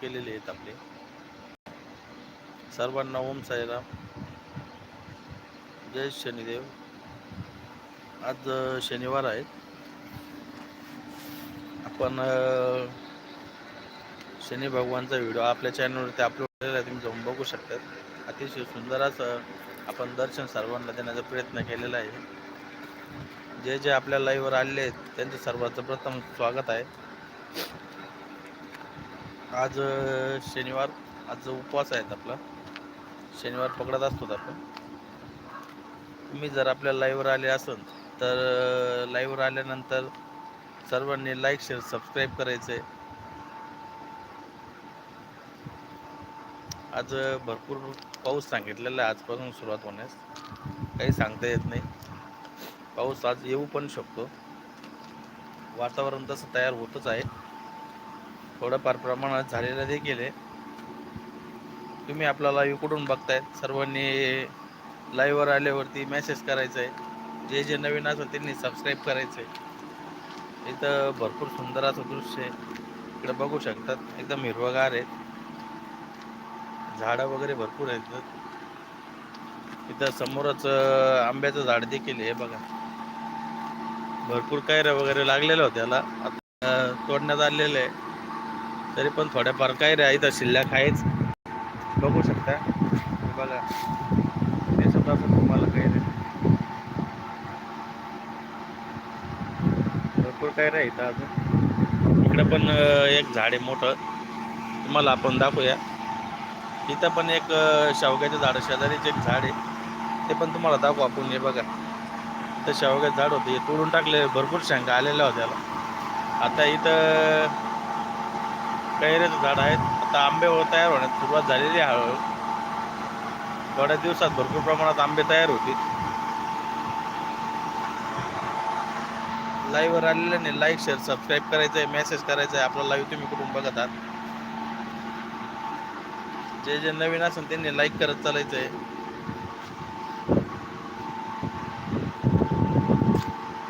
केलेले आहेत आपले. सर्वांना ओम साईराम. जय शनिदेव. आज शनिवार आहे. आपण शनी भगवानचा व्हिडिओ आपल्या चॅनलवरती अपलोड केलेला आहे तुम्ही जाऊन बघू शकतात. अतिशय सुंदर असं आपण दर्शन सर्वांना देण्याचा प्रयत्न केलेला आहे. जे जे आपल्या लाईव्हवर आलेले आहेत त्यांचं सर्वांचं प्रथम स्वागत आहे. आज शनिवार. आज उपवास आहेत आपला शनिवार पकडत असतो आपण. तुम्ही जर आपल्या लाईव्हवर आले असेल तर लाईव्हवर आल्यानंतर सर्वांनी लाईक शेअर सबस्क्राईब करायचे. आज भरपूर पाऊस सांगितलेला आहे आजपासून सुरुवात होण्यास. काही सांगता येत नाही. पाऊस आज येऊ पण शकतो. वातावरण तसं तयार होतच आहे. थोडंफार प्रमाणात झालेलं देखील आहे. तुम्ही आपल्याला इकडून कुठून बघताय सर्वांनी लाईव्हवर आल्यावरती मेसेज करायचा आहे जे जे नवीन असेल त्यांनी सबस्क्राईब करायचं आहे इथं भरपूर सुंदर असं दृश्य आहे. इकडे बघू शकतात. एकदम हिरवगार आहेत. झाडं वगैरे भरपूर आहेत. इथं. समोरच आंब्याचं झाड देखील आहे बघा. भरपूर कैऱ्या वगैरे लागलेल्या होत्याला आता तोडण्यात आलेलं आहे. तरी पण थोड्याफार काही इथं शिल्लक आहेच. बघू शकता. बघा ते सुद्धा असं तुम्हाला कैऱ्या भरपूर काही इथं अजून. इकडं पण एक झाड आहे मोठं. तुम्हाला आपण दाखवूया. इथं पण एक शेवग्याचं झाड शेजारीच एक झाड आहे. ते पण तुम्हाला दाखवू आपण हे बघा. इथं शेवग्याचं झाड होतं हे तोडून टाकले भरपूर शेंगा आलेल्या होत्याला आता इथं कैऱ्याचं झाड आहेत. आता आंबे तयार होण्यास सुरुवात झालेली आहे. हळूहळू थोड्या दिवसात भरपूर प्रमाणात आंबे तयार होतील. लाईव्हवर आलेल्याने लाईक शेअर सबस्क्राईब करायचं आहे मेसेज करायचा आहे आपला लाईव्ह तुम्ही कुठून बघत आहात? जे जे नवीन असेल त्यांनी लाईक करत चालायचं आहे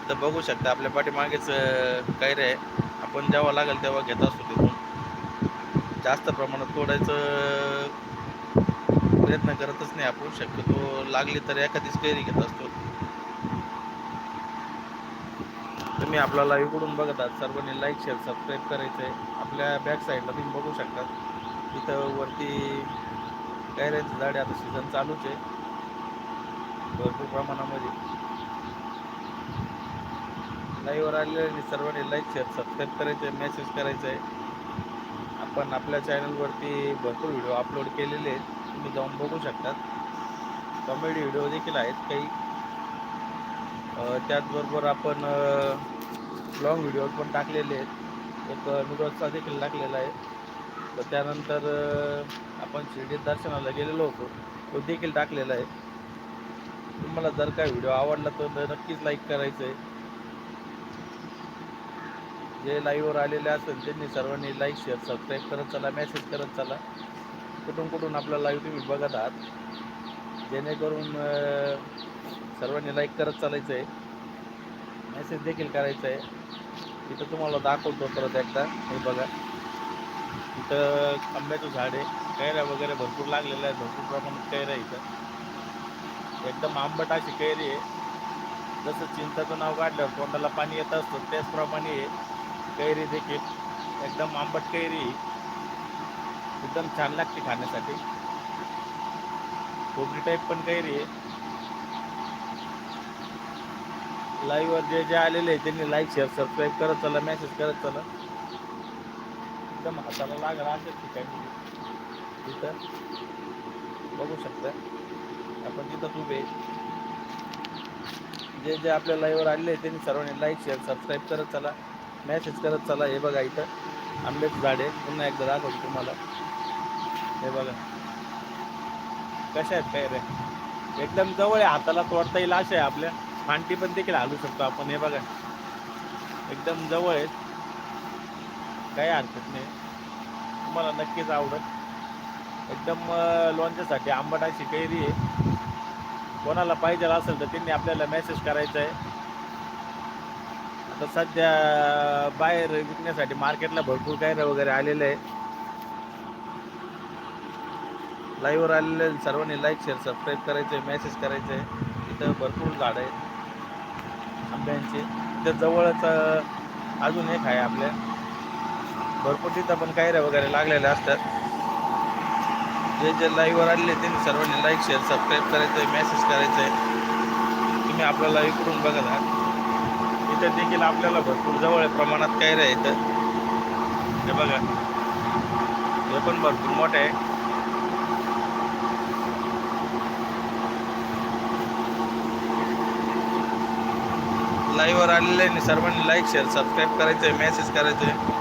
तर बघू शकता आपल्या पाठीमागेच कैरे कैऱ्या आहे. आपण जेव्हा लागेल तेव्हा घेत असतो तिथून. जास्त प्रमाणात तोडायचं प्रयत्न करतच नाही आपण. शक्यतो लागली तर एखादीच कैरी घेत असतो. तुम्ही आपल्याला इकडून बघत आहात? सर्वांनी लाईक शेअर सबस्क्राईब करायचं आहे आपल्या बॅक साईडला तुम्ही बघू शकता. तिथं वरती कैऱ्याचं झाडे आता सीझन चालूच आहे. भरपूर प्रमाणामध्ये. लाईव्हवर आलेले सर्वांनी लाईक शेअर सबस्क्राईब करायचं आहे मेसेज करायचं आहे आपण आपल्या चॅनलवरती भरपूर व्हिडिओ अपलोड केलेले आहेत. तुम्ही जाऊन बघू शकतात. कॉमेडी व्हिडिओ देखील आहेत काही. त्याचबरोबर आपण लॉंग व्हिडिओ पण टाकलेले आहेत. एक नुडल्सचा देखील टाकलेला आहे. तर त्यानंतर आपण शिर्डीत दर्शनाला गेलेलो होतो. तो देखील टाकलेला आहे. तुम्हाला जर काय व्हिडिओ आवडला तर नक्कीच लाईक करायचं आहे जे लाईव्हवर आलेले असेल त्यांनी सर्वांनी लाईक शेअर सबस्क्राईब करत चला मेसेज करत चला. कुठून कुठून आपला लाईव्ह तुम्ही बघत आहात? जेणेकरून सर्वांनी लाईक करत चालायचं आहे मेसेज देखील करायचं आहे इथं तुम्हाला दाखवतो परत एकदा. हे बघा. इथं आंब्याचं झाड आहे. कैऱ्या वगैरे भरपूर लागलेल्या आहेत. भरपूर प्रमाणात कैऱ्या इथं. एकदम आंबट अशी कैरी आहे. जसं चिंताचं नाव काढल्यावर तोंडाला पाणी येत असतं त्याचप्रमाणे कैरी देखील एकदम आंबट कैरी. आहे. एकदम छान लागते खाण्यासाठी. खोबरी टाईप पण कैरी आहे. लाईव्हवर जे जे आलेले आहे त्यांनी लाईक शेअर सबस्क्राईब करत चला मेसेज करत चला. एकदम हाताला लागला अशाच ठिकाणी. तिथं बघू शकता. आपण तिथं उभे आहे. जे जे आपल्या लाईव्हवर आलेले आहे त्यांनी सर्वांनी लाईक शेअर सबस्क्राईब करत चला. मेसेज करत चला हे बघा इथं. आंब्याचं झाड आहे पुन्हा एकदा दाखवतो तुम्हाला. हे बघा. कशा आहेत काय रे? एकदम जवळ आहे. हाताला तोडता येईल अशा आहे आपल्या. फांटी पण देखील हलू शकतो आपण. हे बघा. एकदम जवळ आहे काही हरकत नाही. तुम्हाला नक्कीच आवडत एकदम लोणच्यासाठी आंबट अशी कैरी आहे. कोणाला पाहिजे असेल तर त्यांनी आपल्याला मेसेज करायचा आहे. आता सध्या बाहेर विकण्यासाठी मार्केटला भरपूर कैऱ्या वगैरे आलेले आहे. लाईव्हवर आलेले सर्वांनी लाईक शेअर सबस्क्राईब करायचं आहे मेसेज करायचं आहे इथं भरपूर झाडं आहेत. आंब्यांची. इथं जवळच अजून एक आहे आपल्या. भरपूर तिथं पण कायऱ्या वगैरे लागलेल्या असतात. जे जे लाईव्हवर आलेले त्यांनी सर्वांनी लाईक शेअर सबस्क्राईब करायचं आहे मेसेज करायचं आहे तुम्ही आपल्याला इकडून बघत आहात इथं देखील आपल्याला भरपूर जवळ प्रमाणात कायऱ्या आहे इथं? हे बघा. हे पण भरपूर मोठे आहे. लाईव्हवर आलेले आहे सर्वांनी लाईक शेअर सबस्क्राईब करायचं आहे मेसेज करायचं आहे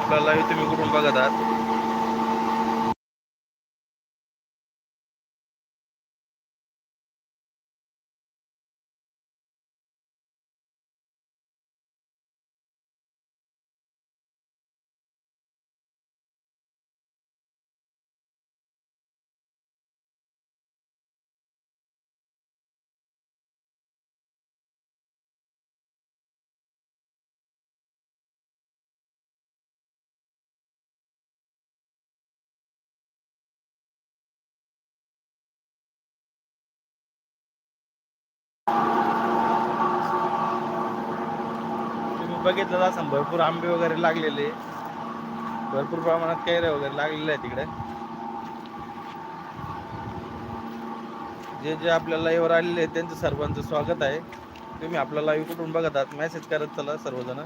आपला लाईव्ह तुम्ही कुठून बघत आहात? बघितलं असं भरपूर आंबे वगैरे लागलेले. भरपूर प्रमाणात कैऱ्या वगैरे लागलेले आहे तिकडे जे जे आपल्या लाईव्हवर आलेले आहेत त्यांचं सर्वांचं स्वागत आहे. तुम्ही आपला लाईव्ह कुठून बघत आहात मेसेज करत चला सर्वजण.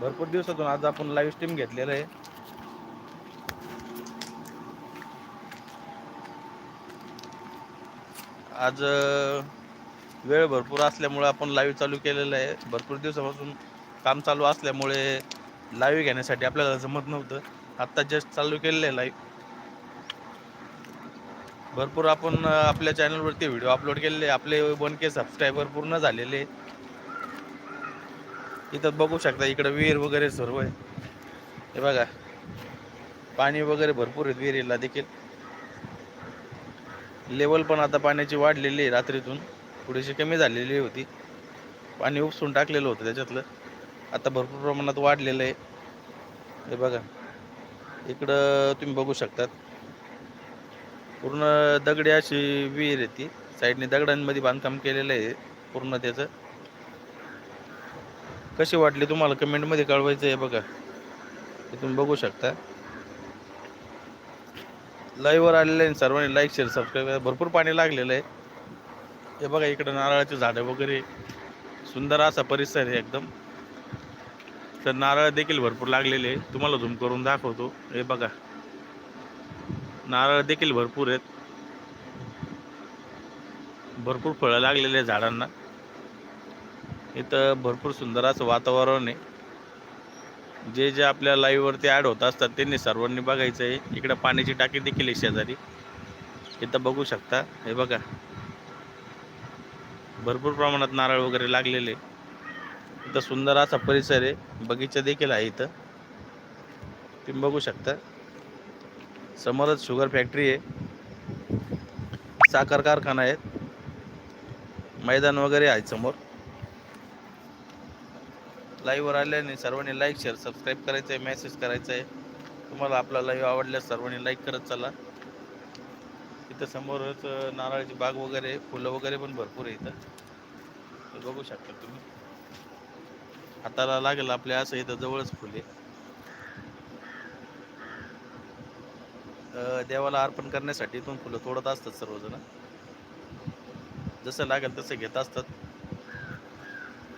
भरपूर दिवसातून आज आपण लाईव्ह स्ट्रीम घेतलेलं आहे. आज वेळ भरपूर असल्यामुळे आपण लाईव्ह चालू केलेलं आहे. भरपूर दिवसापासून काम चालू असल्यामुळे लाईव्ह घेण्यासाठी आपल्याला जमत नव्हतं. आत्ता जस्ट चालू केलेलं आहे लाईव्ह भरपूर आपण आपल्या चॅनलवरती व्हिडिओ अपलोड केलेले आपले वन के सबस्क्रायबर पूर्ण झालेले इथं बघू शकता इकडं विहीर वगैरे सर्व आहे. हे बघा. पाणी वगैरे भरपूर आहेत विहिरीला देखील. लेवल पण आता पाण्याची वाढलेली आहे रात्रीतून. थोडीशी कमी झालेली होती. पाणी उपसून टाकलेलं होतं त्याच्यातलं. आता भरपूर प्रमाणात वाढलेलं आहे. हे बघा. इकडं तुम्ही बघू शकतात. पूर्ण दगडी अशी विहीर आहे ती. साईडने दगडांमध्ये बांधकाम केलेलं आहे पूर्ण त्याचं. कशी वाटली तुम्हाला? कमेंटमध्ये कळवायचं आहे बघा. हे तुम्ही बघू शकता. लाईव्हवर आलेलं आहे सर्वांनी लाईक शेअर सबस्क्राईब भरपूर पाणी लागलेलं आहे. हे बघा इकडं नारळाची झाडं वगैरे. सुंदर असा परिसर आहे एकदम. तर नारळ देखील भरपूर लागलेले आहे तुम्हाला झूम करून दाखवतो. हे बघा. नारळ देखील भरपूर आहेत. भरपूर फळं लागलेले आहे झाडांना. इथं भरपूर सुंदर असं वातावरण आहे. जे जे आपल्या लाईव्हवरती ॲड होत असतात त्यांनी सर्वांनी बघायचं आहे इकडं पाण्याची टाकी देखील आहे शेजारी. इथं बघू शकता. हे बघा. भरपूर प्रमाणात नारळ वगैरे लागलेले. इथं सुंदर असा परिसर आहे. बगीचा देखील आहे इथं. तुम्ही बघू शकता. समोरच शुगर फॅक्टरी आहे. साखर कारखाना आहेत. मैदान वगैरे आहे समोर. लाईव्हवर आल्याने सर्वांनी लाईक शेअर सबस्क्राईब करायचं आहे मेसेज करायचं आहे तुम्हाला आपला लाईव्ह आवडल्यास सर्वांनी लाईक करत चला. इथं समोरच नारळाची बाग वगैरे फुलं वगैरे पण भरपूर आहे इथं. बघू शकता तुम्ही. हाताला लागेल आपल्या असं इथं जवळच फुले देवाला अर्पण करण्यासाठी इथून फुलं तोडत असतात सर्वजण. जसं लागेल तसं घेत असतात.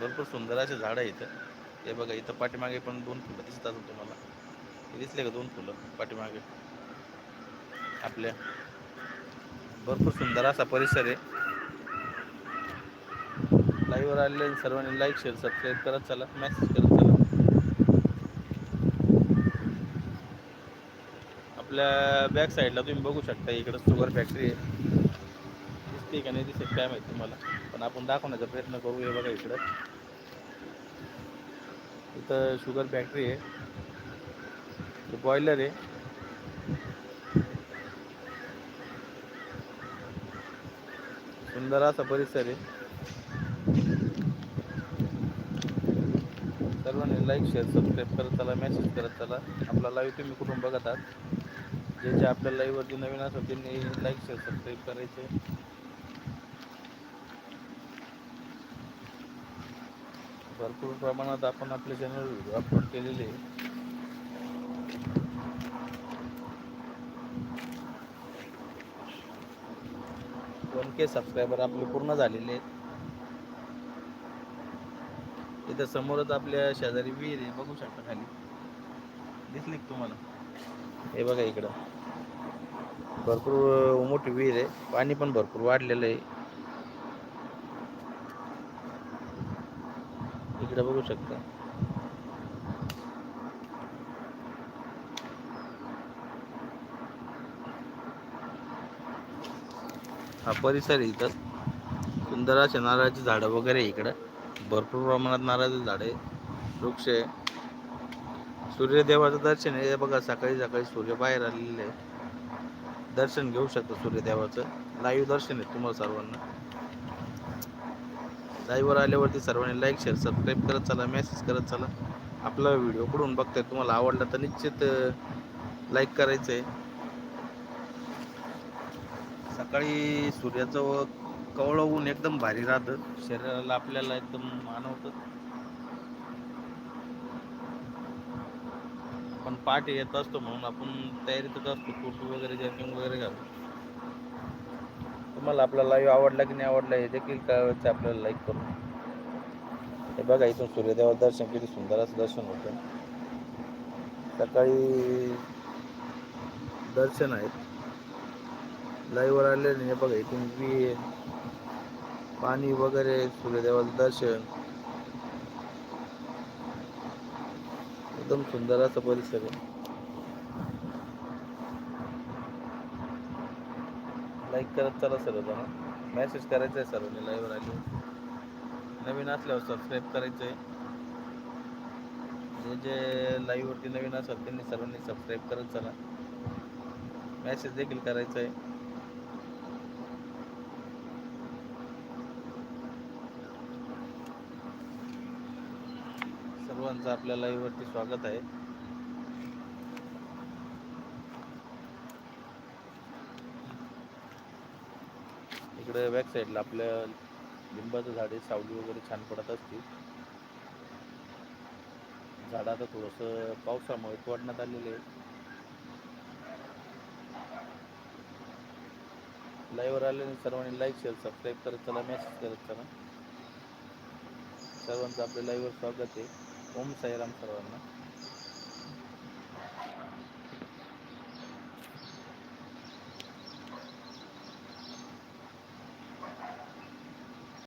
भरपूर सुंदर असे झाड आहे इथं. हे बघा इथं पाठीमागे पण दोन फुलं दिसत तुम्हाला. दिसले का दोन फुलं पाठीमागे? आपल्या. भरपूर सुंदर असा परिसर आहे. लाईव्हवर आलेले सर्वांनी लाईक शेअर सबस्क्राईब करत चला. मेसेज करत चला. आपल्या बॅक साईडला तुम्ही बघू शकता इकडं शुगर फॅक्टरी आहे. दिसते का नाही दिसत काय माहिती तुम्हाला पण आपण दाखवण्याचा प्रयत्न करू हे बघा इकडं. इथं शुगर फॅक्टरी आहे. बॉयलर आहे. सुंदर असा परिसर आहे. सर्वांनी लाईक शेअर सबस्क्राईब करत चला मेसेज करत चला. आपला लाईव्ह तुम्ही कुठून बघत आहात? जे जे आपल्या लाईव्हवरती नवीन असतात त्यांनी लाईक शेअर सबस्क्राईब करायचे. भरपूर प्रमाणात आपण आपले चॅनल अपलोड केलेले आहे. वन के सबस्क्रायबर आपले पूर्ण झालेले आहेत. इथं समोरच आपल्या शेजारी विहीर आहे बघू शकता खाली. दिसली तुम्हाला? हे बघा इकडं. भरपूर मोठी विहीर आहे. पाणी पण भरपूर वाढलेलं आहे. इकडे बघू शकता. हा परिसर आहे इथं. सुंदर असे नारळाची झाडं वगैरे इकडं. भरपूर प्रमाणात नारळाची झाडं आहे. वृक्ष आहे. सूर्यदेवाचं दर्शन आहे. बघा सकाळी सकाळी सूर्य बाहेर आलेले आहे. दर्शन घेऊ शकता सूर्यदेवाचं. लाईव्ह दर्शन आहे तुम्हाला सर्वांना. लाईव्हवर आल्यावरती सर्वांनी लाईक शेअर सबस्क्राईब करत चला मेसेज करत चला. आपला व्हिडिओ कडून बघताय तुम्हाला आवडला तर निश्चित लाईक करायचं आहे सकाळी सूर्याचं कवळ कवळं ऊन एकदम भारी राहतं. शरीराला आपल्याला एकदम मानवतं. पण पाठ येत असतो म्हणून आपण तयारीतच असतो. फोटो वगैरे जॅकिंग वगैरे घालतो तुम्हाला आपला लाईव्ह आवडला की नाही आवडला हे देखील कळवायचं आपल्याला लाईक करून. हे बघा इथून सूर्यदेवा दर्शन किती सुंदर असं दर्शन होतं. सकाळी दर्शन आहेत. लाईव्हवर आले हे बघा इथून विहीर पाणी वगैरे सूर्यदेवाचं दर्शन. एकदम सुंदर असा परिसर आहे. लाईक करत चला सर्वजण. मेसेज करायचा आहे सर्वांनी लाईव्हवर आले. नवीन असल्यावर सबस्क्राईब करायचं आहे जे जे लाईव्हवरती नवीन असतात त्यांनी सर्वांनी सबस्क्राईब करत चला. मेसेज देखील करायचा आहे सर्वांचं आपल्या लाईव्हवरती स्वागत आहे. इकडे बॅक साईडला आपल्या लिंबाचं झाडे सावली वगैरे छान पडत असतील. झाड आता थोडंसं पावसामुळे तोडण्यात आलेले आहे. लाईव्हवर आल्याने सर्वांनी लाईक शेअर सबस्क्राईब करत चला मेसेज करत चला. सर्वांचं आपल्या लाईव्हवर स्वागत आहे. ओम साईराम सर्वांना